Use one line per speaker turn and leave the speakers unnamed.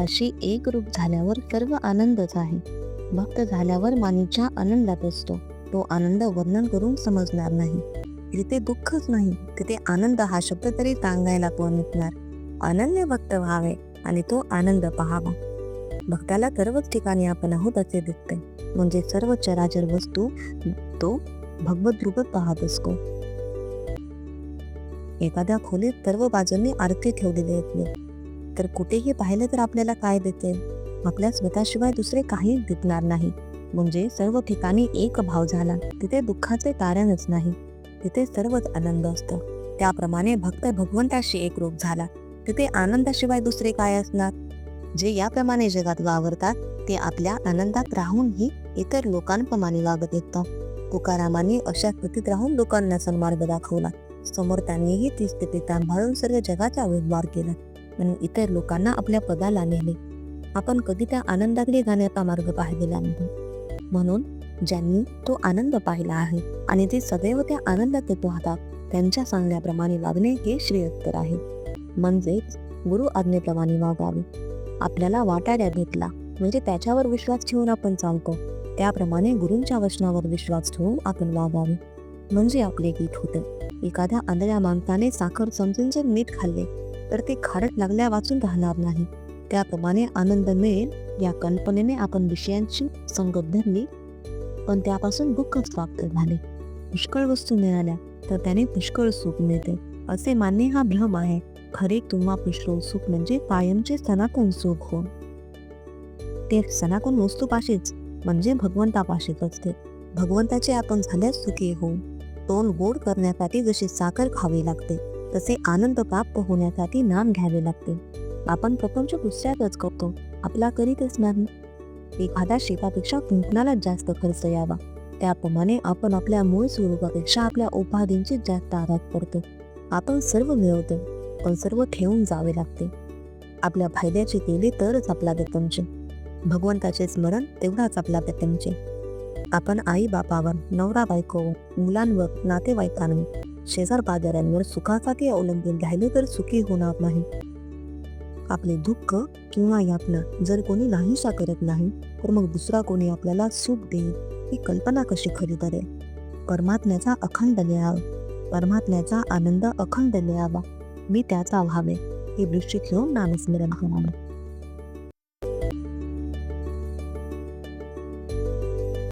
अशी एक रूप झाल्यावर सर्व आनंदच आहे. भक्त झाल्यावर मानीच्या आनंदात असतो. तो आनंद वर्णन करून समजणार नाही. जिथे दुःखच नाही तिथे आनंद हा शब्द तरी सांगायला कोण येणार अनन्य भक्त व्हावे आणि तो आनंद पहावा. भक्ताला सर्वच ठिकाणी आपण आहोत असे दिसते. म्हणजे सर्व चराचर वस्तू तो भगवत रूपच पाहत असतो. एखाद्या खोलीत सर्व बाजूंनी आरती ठेवलेली असते. तर कुठेही पाहिलं तर आपल्याला काय देते? आपल्या स्वतःशिवाय दुसरे काहीच दिसणार नाही. म्हणजे सर्व ठिकाणी एक भाव झाला. तिथे दुःखाचे कारणच नाही. तिथे सर्वच आनंद असतो. त्याप्रमाणे भक्त भगवंताशी एक रूप झाला. तिथे आनंदाशिवाय दुसरे काय असणार? जे याप्रमाणे जगात वावरतात ते आपल्या आनंदात राहूनही इतर लोकांप्रमाणे वागत येतात तुकारामांनी अशा स्थितीत राहून लोकांना सन्मार्ग दाखवला. समोर त्यांनीही ती स्थिती सांभाळून सर्व जगाचा व्यवहार केला. आणि इतर लोकांना आपल्या पदाला नेले. आपण कधी त्या आनंदाकडे जाण्याचा मार्ग पाहिलेला नाही. म्हणून ज्यांनी तो आनंद पाहिला आहे आणि ते सदैव त्या आनंदात पाहतात त्यांच्या सांगण्याप्रमाणे वागणे हे श्रेयस्कर आहे. म्हणजेच गुरु आज्ञेप्रमाणे वागावे. आपल्याला वाटाड्या घेतला म्हणजे त्याच्यावर विश्वास ठेवून आपण चालतो. त्याप्रमाणे गुरूंच्या वचनावर विश्वास ठेवून आपण वागावे. म्हणजे आपले गीत होते. एखाद्या आंधळ्या माणसाने साखर समजून जर मीठ खाल्ले. तर ते खारट लागल्या वाचून राहणार नाही. त्याप्रमाणे आनंद मिळेल या कल्पनेने आपण विषयांची संगत धरली. पण त्यापासून दुःखच प्राप्त झाले. पुष्कळ वस्तू मिळाल्या तर त्याने पुष्कळ सुख मिळते असे मानणे हा भ्रम आहे. खरे किंवा पुष्कळ सुख म्हणजे कायमचे सनातन सुख हो ते सनातन वस्तूपाशीच म्हणजे भगवंतापाशीच असते. भगवंताचे आपण झाल्यास सुखी होऊन तोंड गोड करण्यासाठी जशी साखर खावी लागते तसे आनंद प्राप्त होण्यासाठी नाम घ्यावे लागते. आपण प्रपंच दुसऱ्यातच करतो. आपला करीतच नाही. एखाद्या शेतापेक्षा कुंकणाला जास्त खर्च यावा. त्याप्रमाणे आपण आपल्या मूळ स्वरूपापेक्षा आपल्या उपाधींची जास्त आराध करतो. आपण सर्व मिळवतो पण सर्व ठेवून जावे लागते. आपल्या फायद्याचे केले तरच आपला बेतमचे भगवंताचे स्मरण तेवढाच आपला बेतमचे आपण आई बापावर नवरा बायकोवर मुलांवर नातेवाईकांवर शेजार पाजाऱ्यांवर सुखासाठी अवलंबून राहिले तर सुखी होणार नाही. आपले दुःख किंवा यातना जर कोणी नाहीसा करत नाही तर मग दुसरा कोणी आपल्याला सुख देईल ही कल्पना कशी खरी करेल? परमात्म्याचा अखंड लिहावा परमात्म्याचा आनंद अखंड लिहावा मी त्याचा व्हावे हे दृष्टी घेऊन नामस्मरण करावे